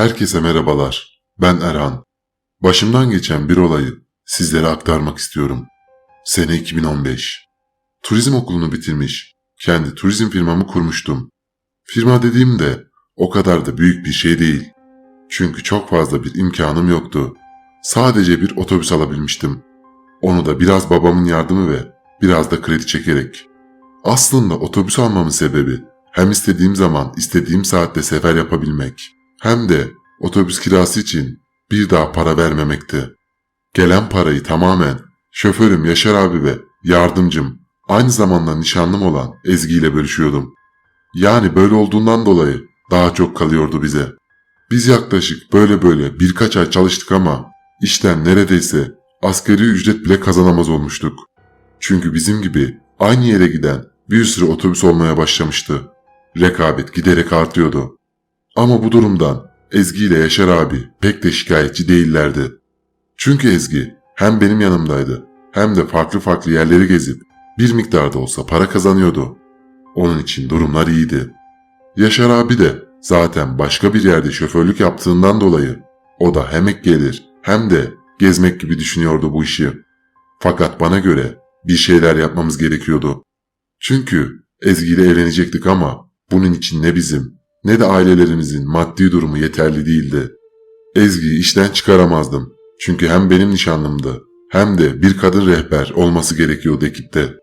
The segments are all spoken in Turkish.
Herkese merhabalar. Ben Erhan. Başımdan geçen bir olayı sizlere aktarmak istiyorum. Sene 2015. Turizm okulunu bitirmiş, kendi turizm firmamı kurmuştum. Firma dediğimde o kadar da büyük bir şey değil. Çünkü çok fazla bir imkanım yoktu. Sadece bir otobüs alabilmiştim. Onu da biraz babamın yardımı ve biraz da kredi çekerek. Aslında otobüs almamın sebebi hem istediğim zaman istediğim saatte sefer yapabilmek hem de otobüs kirası için bir daha para vermemekti. Gelen parayı tamamen şoförüm Yaşar abi ve yardımcım aynı zamanda nişanlım olan Ezgi ile bölüşüyordum. Yani böyle olduğundan dolayı daha çok kalıyordu bize. Biz yaklaşık böyle böyle birkaç ay çalıştık ama işten neredeyse askeri ücret bile kazanamaz olmuştuk. Çünkü bizim gibi aynı yere giden bir sürü otobüs olmaya başlamıştı. Rekabet giderek artıyordu. Ama bu durumdan Ezgi ile Yaşar abi pek de şikayetçi değillerdi. Çünkü Ezgi hem benim yanımdaydı hem de farklı farklı yerleri gezip bir miktarda olsa para kazanıyordu. Onun için durumlar iyiydi. Yaşar abi de zaten başka bir yerde şoförlük yaptığından dolayı o da hem ek gelir hem de gezmek gibi düşünüyordu bu işi. Fakat bana göre bir şeyler yapmamız gerekiyordu. Çünkü Ezgi ile evlenecektik ama bunun için ne bizim ne de ailelerimizin maddi durumu yeterli değildi. Ezgi'yi işten çıkaramazdım. Çünkü hem benim nişanlımdı hem de bir kadın rehber olması gerekiyordu ekipte.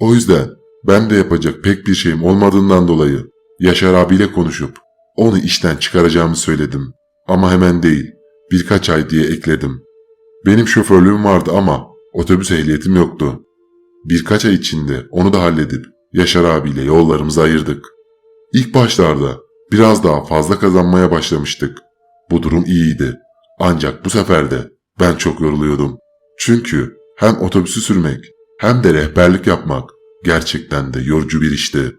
O yüzden ben de yapacak pek bir şeyim olmadığından dolayı Yaşar abiyle konuşup onu işten çıkaracağımı söyledim. Ama hemen değil, birkaç ay diye ekledim. Benim şoförlüğüm vardı ama otobüs ehliyetim yoktu. Birkaç ay içinde onu da halledip Yaşar abiyle yollarımızı ayırdık. İlk başlarda biraz daha fazla kazanmaya başlamıştık. Bu durum iyiydi. Ancak bu sefer de ben çok yoruluyordum. Çünkü hem otobüsü sürmek hem de rehberlik yapmak gerçekten de yorucu bir işti.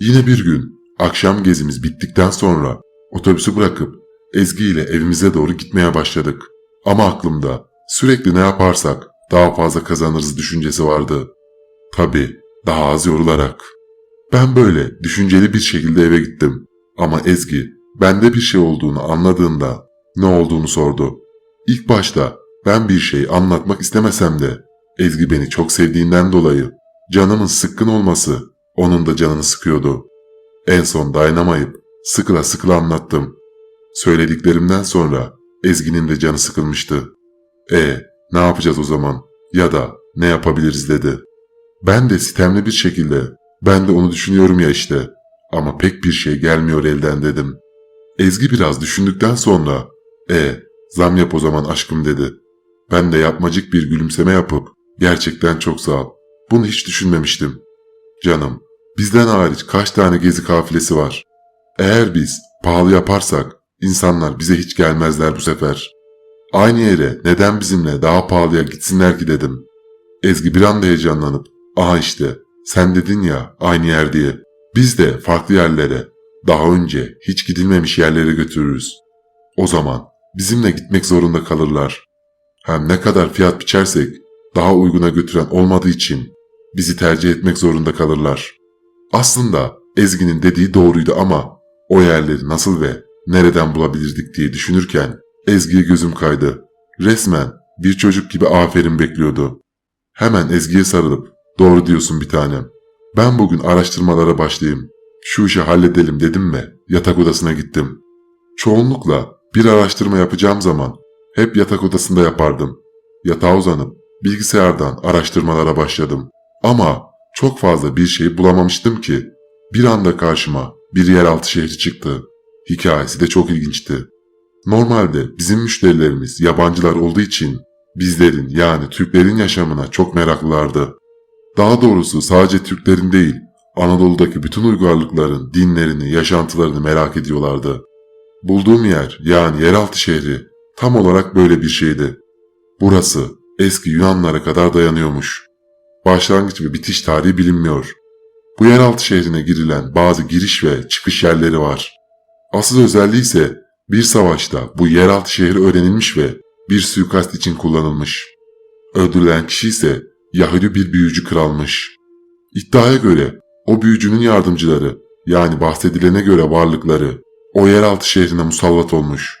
Yine bir gün akşam gezimiz bittikten sonra otobüsü bırakıp Ezgi ile evimize doğru gitmeye başladık. Ama aklımda sürekli ne yaparsak daha fazla kazanırız düşüncesi vardı. Tabi daha az yorularak. Ben böyle düşünceli bir şekilde eve gittim. Ama Ezgi bende bir şey olduğunu anladığında ne olduğunu sordu. İlk başta ben bir şey anlatmak istemesem de Ezgi beni çok sevdiğinden dolayı canımın sıkkın olması onun da canını sıkıyordu. En son dayanamayıp sıkıla sıkıla anlattım. Söylediklerimden sonra Ezgi'nin de canı sıkılmıştı. E ne yapacağız o zaman ya da ne yapabiliriz dedi. Ben de sitemli bir şekilde ben de onu düşünüyorum ya işte ama pek bir şey gelmiyor elden dedim. Ezgi biraz düşündükten sonra e zam yap o zaman aşkım dedi. Ben de yapmacık bir gülümseme yapıp gerçekten çok sağ ol. Bunu hiç düşünmemiştim. Canım bizden hariç kaç tane gezi kafilesi var. Eğer biz pahalı yaparsak insanlar bize hiç gelmezler bu sefer. Aynı yere neden bizimle daha pahalıya gitsinler ki dedim. Ezgi bir anda heyecanlanıp aha işte sen dedin ya aynı yer diye. Biz de farklı yerlere, daha önce hiç gidilmemiş yerlere götürürüz. O zaman bizimle gitmek zorunda kalırlar. Hem ne kadar fiyat biçersek daha uyguna götüren olmadığı için bizi tercih etmek zorunda kalırlar. Aslında Ezgi'nin dediği doğruydu ama o yerleri nasıl ve nereden bulabilirdik diye düşünürken Ezgi'ye gözüm kaydı. Resmen bir çocuk gibi aferin bekliyordu. Hemen Ezgi'ye sarılıp doğru diyorsun bir tanem. Ben bugün araştırmalara başlayayım. Şu işi halledelim dedim mi yatak odasına gittim. Çoğunlukla bir araştırma yapacağım zaman hep yatak odasında yapardım. Yatağa uzanıp bilgisayardan araştırmalara başladım. Ama çok fazla bir şey bulamamıştım ki bir anda karşıma bir yeraltı şehri çıktı. Hikayesi de çok ilginçti. Normalde bizim müşterilerimiz yabancılar olduğu için bizlerin yani Türklerin yaşamına çok meraklılardı. Daha doğrusu sadece Türklerin değil, Anadolu'daki bütün uygarlıkların dinlerini, yaşantılarını merak ediyorlardı. Bulduğum yer yani yeraltı şehri tam olarak böyle bir şeydi. Burası eski Yunanlara kadar dayanıyormuş. Başlangıç ve bitiş tarihi bilinmiyor. Bu yeraltı şehrine girilen bazı giriş ve çıkış yerleri var. Asıl özelliği ise bir savaşta bu yeraltı şehri öğrenilmiş ve bir suikast için kullanılmış. Öldürülen kişi ise Yahudi bir büyücü kralmış. İddiaya göre o büyücünün yardımcıları yani bahsedilene göre varlıkları o yeraltı şehrine musallat olmuş.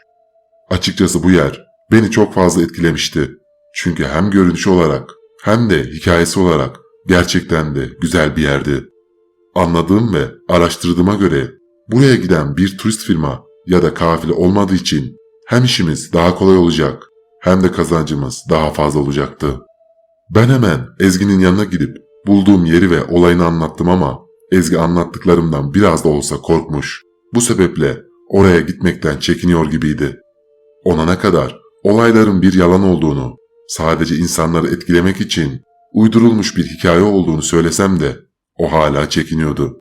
Açıkçası bu yer beni çok fazla etkilemişti. Çünkü hem görünüş olarak hem de hikayesi olarak gerçekten de güzel bir yerdi. Anladığım ve araştırdığıma göre buraya giden bir turist firma ya da kafile olmadığı için hem işimiz daha kolay olacak hem de kazancımız daha fazla olacaktı. Ben hemen Ezgi'nin yanına gidip bulduğum yeri ve olayını anlattım ama Ezgi anlattıklarımdan biraz da olsa korkmuş. Bu sebeple oraya gitmekten çekiniyor gibiydi. Ona ne kadar olayların bir yalan olduğunu, sadece insanları etkilemek için uydurulmuş bir hikaye olduğunu söylesem de o hala çekiniyordu.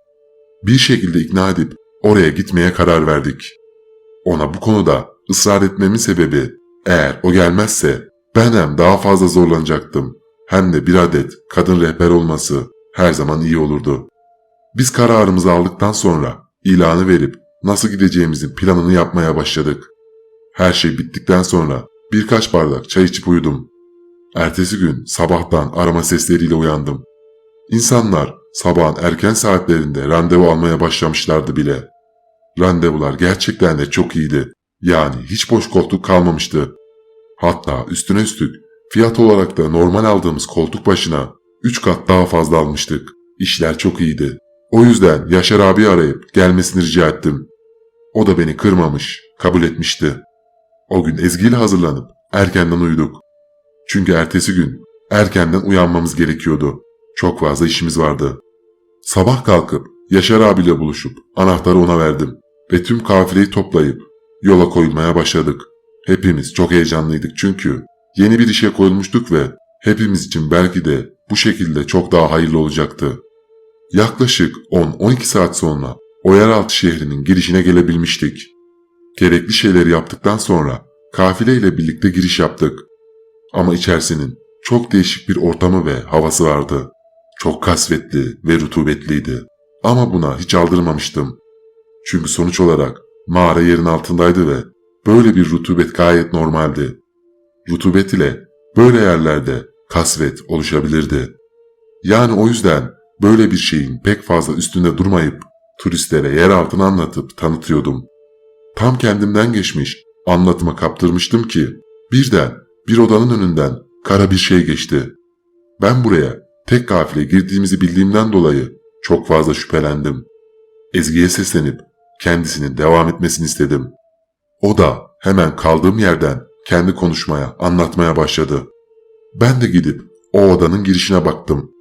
Bir şekilde ikna edip oraya gitmeye karar verdik. Ona bu konuda ısrar etmemin sebebi eğer o gelmezse ben hem daha fazla zorlanacaktım hem de bir adet kadın rehber olması her zaman iyi olurdu. Biz kararımızı aldıktan sonra ilanı verip nasıl gideceğimizin planını yapmaya başladık. Her şey bittikten sonra birkaç bardak çay içip uyudum. Ertesi gün sabahtan arama sesleriyle uyandım. İnsanlar sabahın erken saatlerinde randevu almaya başlamışlardı bile. Randevular gerçekten de çok iyiydi. Yani hiç boş koltuk kalmamıştı. Hatta üstüne üstlük fiyat olarak da normal aldığımız koltuk başına 3 kat daha fazla almıştık. İşler çok iyiydi. O yüzden Yaşar abi arayıp gelmesini rica ettim. O da beni kırmamış, kabul etmişti. O gün Ezgi ile hazırlanıp erkenden uyuduk. Çünkü ertesi gün erkenden uyanmamız gerekiyordu. Çok fazla işimiz vardı. Sabah kalkıp Yaşar abiyle buluşup anahtarı ona verdim ve tüm kafileyi toplayıp yola koyulmaya başladık. Hepimiz çok heyecanlıydık çünkü yeni bir işe koyulmuştuk ve hepimiz için belki de bu şekilde çok daha hayırlı olacaktı. Yaklaşık 10-12 saat sonra o yeraltı şehrinin girişine gelebilmiştik. Gerekli şeyleri yaptıktan sonra kafile ile birlikte giriş yaptık. Ama içerisinin çok değişik bir ortamı ve havası vardı. Çok kasvetli ve rutubetliydi. Ama buna hiç aldırmamıştım. Çünkü sonuç olarak mağara yerin altındaydı ve böyle bir rutubet gayet normaldi. Rutubet ile böyle yerlerde kasvet oluşabilirdi. Yani o yüzden böyle bir şeyin pek fazla üstünde durmayıp turistlere yer altını anlatıp tanıtıyordum. Tam kendimden geçmiş, anlatıma kaptırmıştım ki birden bir odanın önünden kara bir şey geçti. Ben buraya tek kafile girdiğimizi bildiğimden dolayı çok fazla şüphelendim. Ezgi'ye seslenip kendisinin devam etmesini istedim. O da hemen kaldığım yerden kendi konuşmaya, anlatmaya başladı. Ben de gidip o odanın girişine baktım.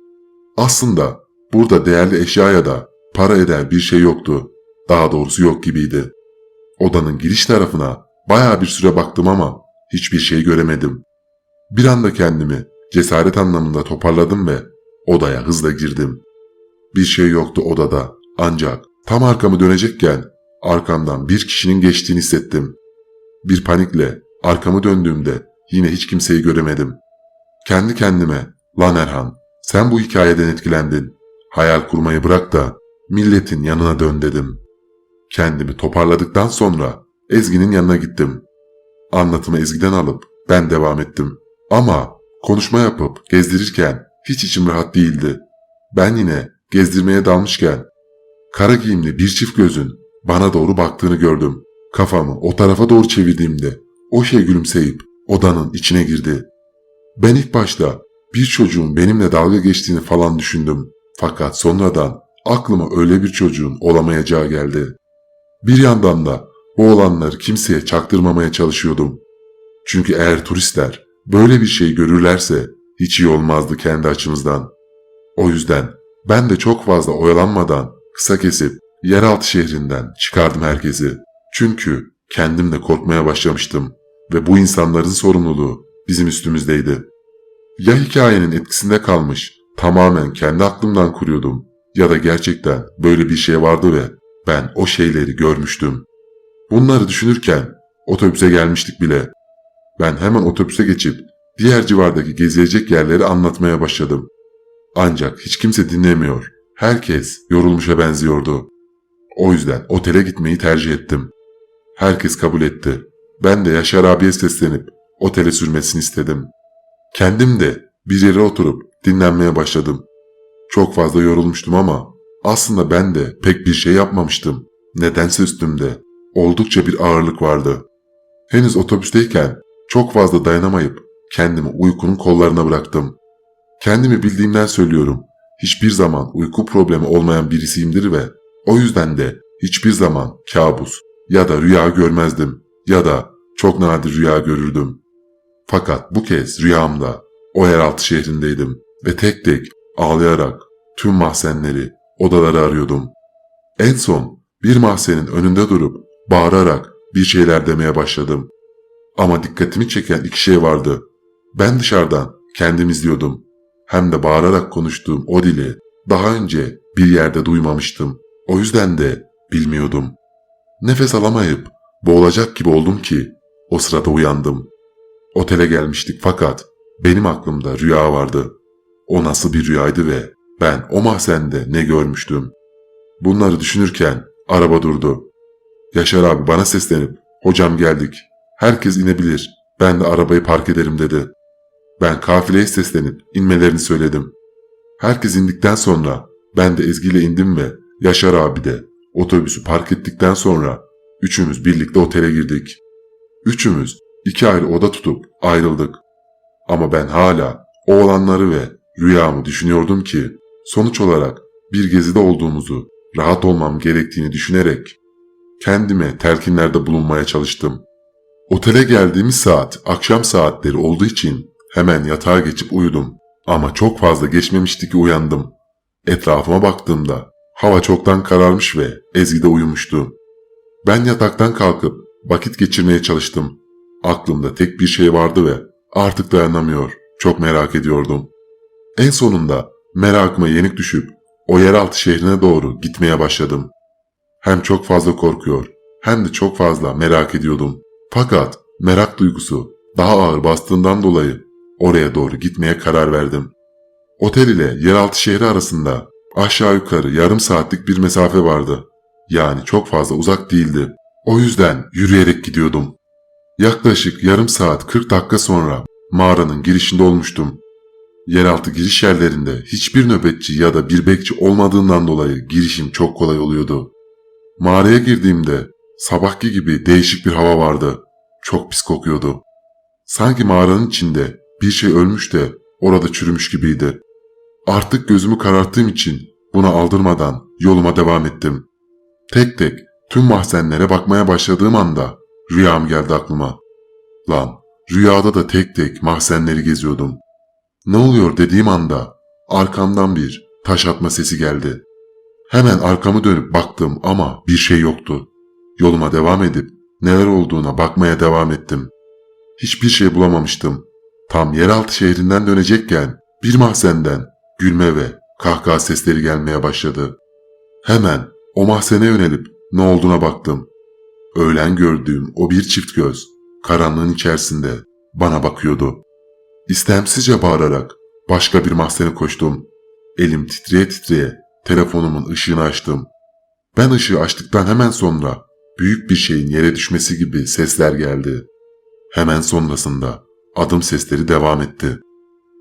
Aslında burada değerli eşya ya da para eder bir şey yoktu. Daha doğrusu yok gibiydi. Odanın giriş tarafına baya bir süre baktım ama hiçbir şey göremedim. Bir anda kendimi cesaret anlamında toparladım ve odaya hızla girdim. Bir şey yoktu odada ancak tam arkamı dönecekken arkamdan bir kişinin geçtiğini hissettim. Bir panikle arkamı döndüğümde yine hiç kimseyi göremedim. Kendi kendime lan Erhan sen bu hikayeden etkilendin. Hayal kurmayı bırak da milletin yanına dön dedim. Kendimi toparladıktan sonra Ezgi'nin yanına gittim. Anlatımı Ezgi'den alıp ben devam ettim. Ama konuşma yapıp gezdirirken hiç içim rahat değildi. Ben yine gezdirmeye dalmışken kara giyimli bir çift gözün bana doğru baktığını gördüm. Kafamı o tarafa doğru çevirdiğimde o şey gülümseyip odanın içine girdi. Ben ilk başta bir çocuğun benimle dalga geçtiğini falan düşündüm. Fakat sonradan aklıma öyle bir çocuğun olamayacağı geldi. Bir yandan da bu olanları kimseye çaktırmamaya çalışıyordum. Çünkü eğer turistler böyle bir şey görürlerse hiç iyi olmazdı kendi açımızdan. O yüzden ben de çok fazla oyalanmadan kısa kesip yeraltı şehrinden çıkardım herkesi. Çünkü kendim de korkmaya başlamıştım ve bu insanların sorumluluğu bizim üstümüzdeydi. Ya hikayenin etkisinde kalmış, tamamen kendi aklımdan kuruyordum ya da gerçekten böyle bir şey vardı ve ben o şeyleri görmüştüm. Bunları düşünürken otobüse gelmiştik bile. Ben hemen otobüse geçip diğer civardaki gezilecek yerleri anlatmaya başladım. Ancak hiç kimse dinlemiyor. Herkes yorulmuşa benziyordu. O yüzden otele gitmeyi tercih ettim. Herkes kabul etti. Ben de Yaşar abiye seslenip otele sürmesini istedim. Kendim de bir yere oturup dinlenmeye başladım. Çok fazla yorulmuştum ama aslında ben de pek bir şey yapmamıştım. Nedense üstümde oldukça bir ağırlık vardı. Henüz otobüsteyken çok fazla dayanamayıp kendimi uykunun kollarına bıraktım. Kendimi bildiğimden söylüyorum. Hiçbir zaman uyku problemi olmayan birisiyimdir ve o yüzden de hiçbir zaman kabus ya da rüya görmezdim ya da çok nadir rüya görürdüm. Fakat bu kez rüyamda o yeraltı şehrindeydim ve tek tek ağlayarak tüm mahzenleri, odaları arıyordum. En son bir mahzenin önünde durup bağırarak bir şeyler demeye başladım. Ama dikkatimi çeken iki şey vardı. Ben dışarıdan kendim izliyordum. Hem de bağırarak konuştuğum o dili daha önce bir yerde duymamıştım. O yüzden de bilmiyordum. Nefes alamayıp boğulacak gibi oldum ki o sırada uyandım. Otele gelmiştik fakat benim aklımda rüya vardı. O nasıl bir rüyaydı ve ben o mahzende ne görmüştüm? Bunları düşünürken araba durdu. Yaşar abi bana seslenip hocam geldik. Herkes inebilir. Ben de arabayı park ederim dedi. Ben kafileye seslenip inmelerini söyledim. Herkes indikten sonra ben de Ezgi ile indim ve Yaşar abi de otobüsü park ettikten sonra üçümüz birlikte otele girdik. Üçümüz iki ayrı oda tutup ayrıldık. Ama ben hala o olanları ve rüyamı düşünüyordum ki sonuç olarak bir gezide olduğumuzu, rahat olmam gerektiğini düşünerek kendime telkinlerde bulunmaya çalıştım. Otele geldiğimiz saat akşam saatleri olduğu için hemen yatağa geçip uyudum. Ama çok fazla geçmemişti ki uyandım. Etrafıma baktığımda hava çoktan kararmış ve Ezgi de uyumuştu. Ben yataktan kalkıp vakit geçirmeye çalıştım. Aklımda tek bir şey vardı ve artık dayanamıyor, çok merak ediyordum. En sonunda merakıma yenik düşüp o yeraltı şehrine doğru gitmeye başladım. Hem çok fazla korkuyor hem de çok fazla merak ediyordum. Fakat merak duygusu daha ağır bastığından dolayı oraya doğru gitmeye karar verdim. Otel ile yeraltı şehri arasında aşağı yukarı yarım saatlik bir mesafe vardı. Yani çok fazla uzak değildi. O yüzden yürüyerek gidiyordum. Yaklaşık yarım saat 40 dakika sonra mağaranın girişinde olmuştum. Yeraltı giriş yerlerinde hiçbir nöbetçi ya da bir bekçi olmadığından dolayı girişim çok kolay oluyordu. Mağaraya girdiğimde sabahki gibi değişik bir hava vardı. Çok pis kokuyordu. Sanki mağaranın içinde bir şey ölmüş de orada çürümüş gibiydi. Artık gözümü kararttığım için buna aldırmadan yoluma devam ettim. Tek tek tüm mahzenlere bakmaya başladığım anda rüyam geldi aklıma. Lan rüyada da tek tek mahzenleri geziyordum. Ne oluyor dediğim anda arkamdan bir taş atma sesi geldi. Hemen arkamı dönüp baktım ama bir şey yoktu. Yoluma devam edip neler olduğuna bakmaya devam ettim. Hiçbir şey bulamamıştım. Tam yeraltı şehrinden dönecekken bir mahzenden gülme ve kahkaha sesleri gelmeye başladı. Hemen o mahzene yönelip ne olduğuna baktım. Öğlen gördüğüm o bir çift göz karanlığın içerisinde bana bakıyordu. İstemsizce bağırarak başka bir mahzene koştum. Elim titreye titreye telefonumun ışığını açtım. Ben ışığı açtıktan hemen sonra büyük bir şeyin yere düşmesi gibi sesler geldi. Hemen sonrasında adım sesleri devam etti.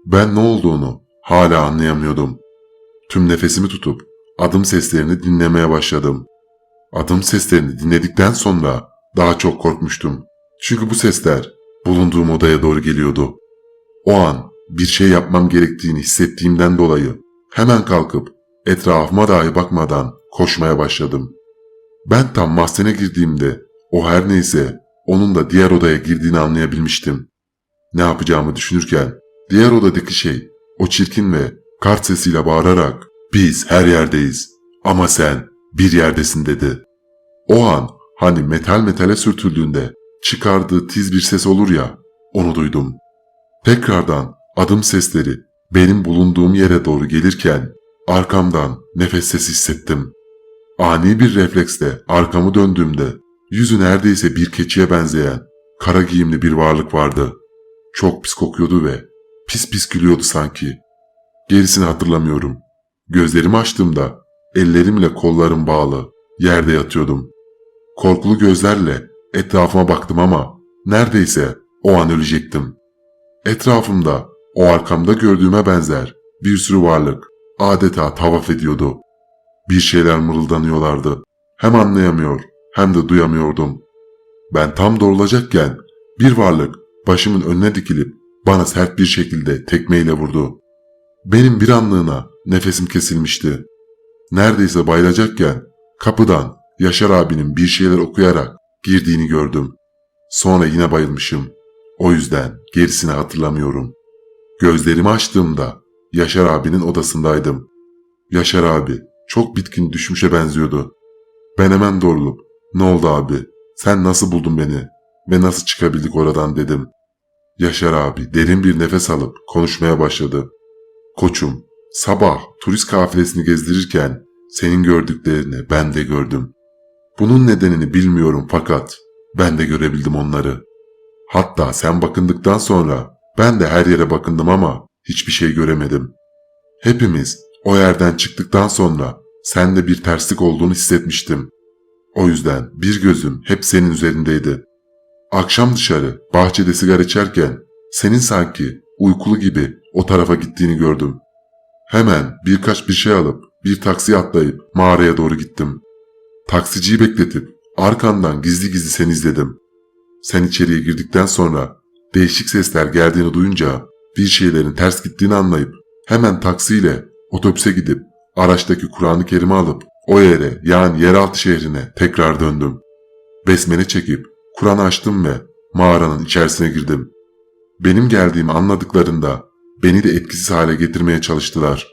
Ben ne olduğunu hala anlayamıyordum. Tüm nefesimi tutup adım seslerini dinlemeye başladım. Adım seslerini dinledikten sonra daha çok korkmuştum. Çünkü bu sesler bulunduğum odaya doğru geliyordu. O an bir şey yapmam gerektiğini hissettiğimden dolayı hemen kalkıp etrafıma dahi bakmadan koşmaya başladım. Ben tam mahzene girdiğimde o her neyse onun da diğer odaya girdiğini anlayabilmiştim. Ne yapacağımı düşünürken diğer odadaki şey o çirkin ve kart sesiyle bağırarak biz her yerdeyiz ama sen bir yerdesin dedi. O an hani metal metale sürtüldüğünde çıkardığı tiz bir ses olur ya onu duydum. Tekrardan adım sesleri benim bulunduğum yere doğru gelirken arkamdan nefes sesi hissettim. Ani bir refleksle arkamı döndüğümde yüzü neredeyse bir keçiye benzeyen kara giyimli bir varlık vardı. Çok pis kokuyordu ve pis pis gülüyordu sanki. Gerisini hatırlamıyorum. Gözlerimi açtığımda ellerimle kollarım bağlı yerde yatıyordum. Korkulu gözlerle etrafıma baktım ama neredeyse o an ölecektim. Etrafımda o arkamda gördüğüme benzer bir sürü varlık adeta tavaf ediyordu. Bir şeyler mırıldanıyorlardı. Hem anlayamıyor hem de duyamıyordum. Ben tam doğrulacakken bir varlık başımın önüne dikilip bana sert bir şekilde tekmeyle vurdu. Benim bir anlığına nefesim kesilmişti. Neredeyse bayılacakken kapıdan Yaşar abinin bir şeyler okuyarak girdiğini gördüm. Sonra yine bayılmışım. O yüzden gerisini hatırlamıyorum. Gözlerimi açtığımda Yaşar abinin odasındaydım. Yaşar abi çok bitkin düşmüşe benziyordu. Ben hemen doğrulup ne oldu abi sen nasıl buldun beni ve nasıl çıkabildik oradan dedim. Yaşar abi derin bir nefes alıp konuşmaya başladı. Koçum sabah turist kafilesini gezdirirken senin gördüklerini ben de gördüm. Bunun nedenini bilmiyorum fakat ben de görebildim onları. Hatta sen bakındıktan sonra ben de her yere bakındım ama hiçbir şey göremedim. Hepimiz o yerden çıktıktan sonra sende bir terslik olduğunu hissetmiştim. O yüzden bir gözüm hep senin üzerindeydi. Akşam dışarı bahçede sigara içerken senin sanki uykulu gibi o tarafa gittiğini gördüm. Hemen birkaç bir şey alıp bir taksiye atlayıp mağaraya doğru gittim. Taksiciyi bekletip arkandan gizli gizli seni izledim. Sen içeriye girdikten sonra değişik sesler geldiğini duyunca bir şeylerin ters gittiğini anlayıp hemen taksiyle otobüse gidip araçtaki Kur'an-ı Kerim'i alıp o yere yani yeraltı şehrine tekrar döndüm. Besmele çekip Kur'an'ı açtım ve mağaranın içerisine girdim. Benim geldiğimi anladıklarında beni de etkisiz hale getirmeye çalıştılar.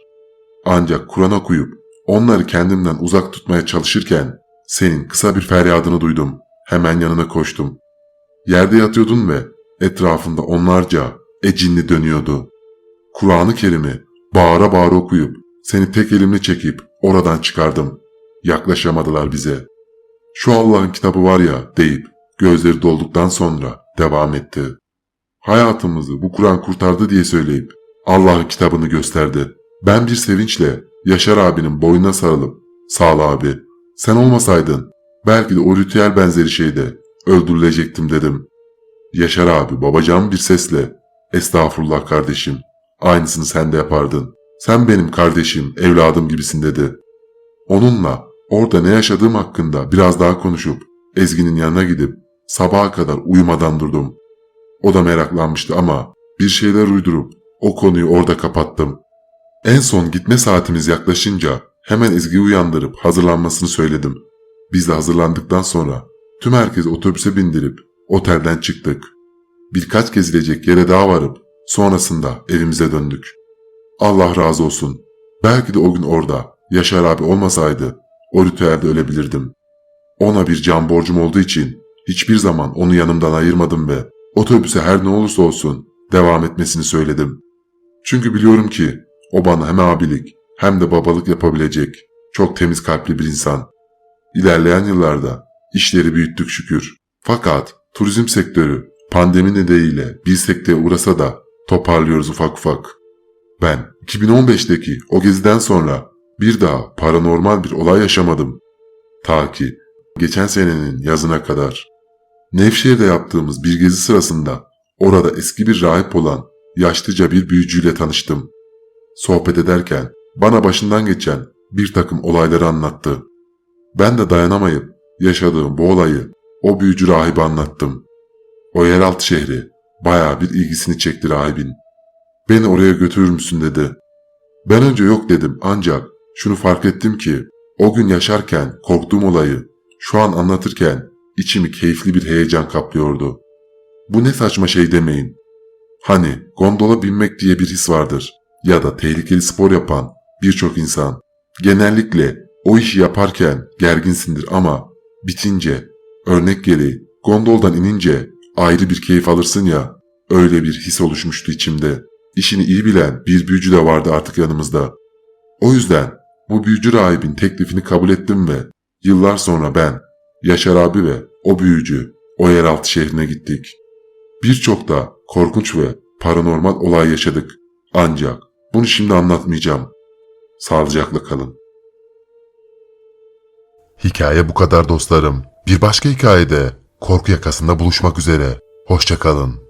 Ancak Kur'an okuyup onları kendimden uzak tutmaya çalışırken senin kısa bir feryadını duydum. Hemen yanına koştum. Yerde yatıyordun ve etrafında onlarca ecinli dönüyordu. Kur'an-ı Kerim'i bağıra bağıra okuyup seni tek elimle çekip oradan çıkardım. Yaklaşamadılar bize. Şu Allah'ın kitabı var ya deyip gözleri dolduktan sonra devam etti. Hayatımızı bu Kur'an kurtardı diye söyleyip Allah'ın kitabını gösterdi. Ben bir sevinçle Yaşar abinin boynuna sarılıp sağ ol abi sen olmasaydın belki de o ritüel benzeri şeyde öldürülecektim dedim. Yaşar abi babacan bir sesle estağfurullah kardeşim aynısını sen de yapardın. Sen benim kardeşim evladım gibisin dedi. Onunla orada ne yaşadığım hakkında biraz daha konuşup Ezgi'nin yanına gidip sabaha kadar uyumadan durdum. O da meraklanmıştı ama bir şeyler uydurup o konuyu orada kapattım. En son gitme saatimiz yaklaşınca hemen Ezgi'yi uyandırıp hazırlanmasını söyledim. Biz de hazırlandıktan sonra tüm herkesi otobüse bindirip otelden çıktık. Birkaç gezilecek yere daha varıp sonrasında evimize döndük. Allah razı olsun. Belki de o gün orada Yaşar abi olmasaydı o ritüelde ölebilirdim. Ona bir can borcum olduğu için hiçbir zaman onu yanımdan ayırmadım ve otobüse her ne olursa olsun devam etmesini söyledim. Çünkü biliyorum ki o bana hem abilik hem de babalık yapabilecek çok temiz kalpli bir insan. İlerleyen yıllarda işleri büyüttük şükür. Fakat turizm sektörü pandemi nedeniyle bir sekteye uğrasa da toparlıyoruz ufak ufak. Ben 2015'teki o geziden sonra bir daha paranormal bir olay yaşamadım. Ta ki geçen senenin yazına kadar. Nevşehir'de yaptığımız bir gezi sırasında orada eski bir rahip olan yaşlıca bir büyücüyle tanıştım. Sohbet ederken bana başından geçen bir takım olayları anlattı. Ben de dayanamayıp yaşadığım bu olayı o büyücü rahibe anlattım. O yeraltı şehri bayağı bir ilgisini çekti rahibin. Beni oraya götürür müsün dedi. Ben önce yok dedim ancak şunu fark ettim ki o gün yaşarken korktuğum olayı şu an anlatırken içimi keyifli bir heyecan kaplıyordu. Bu ne saçma şey demeyin. Hani gondola binmek diye bir his vardır ya da tehlikeli spor yapan birçok insan. Genellikle o işi yaparken gerginsindir ama bitince örnek gereği gondoldan inince ayrı bir keyif alırsın ya öyle bir his oluşmuştu içimde. İşini iyi bilen bir büyücü de vardı artık yanımızda. O yüzden bu büyücü rahibin teklifini kabul ettim ve yıllar sonra ben, Yaşar abi ve o büyücü o yeraltı şehrine gittik. Birçok da korkunç ve paranormal olay yaşadık. Ancak bunu şimdi anlatmayacağım. Sağlıcakla kalın. Hikaye bu kadar dostlarım. Bir başka hikayede korku yakasında buluşmak üzere. Hoşçakalın.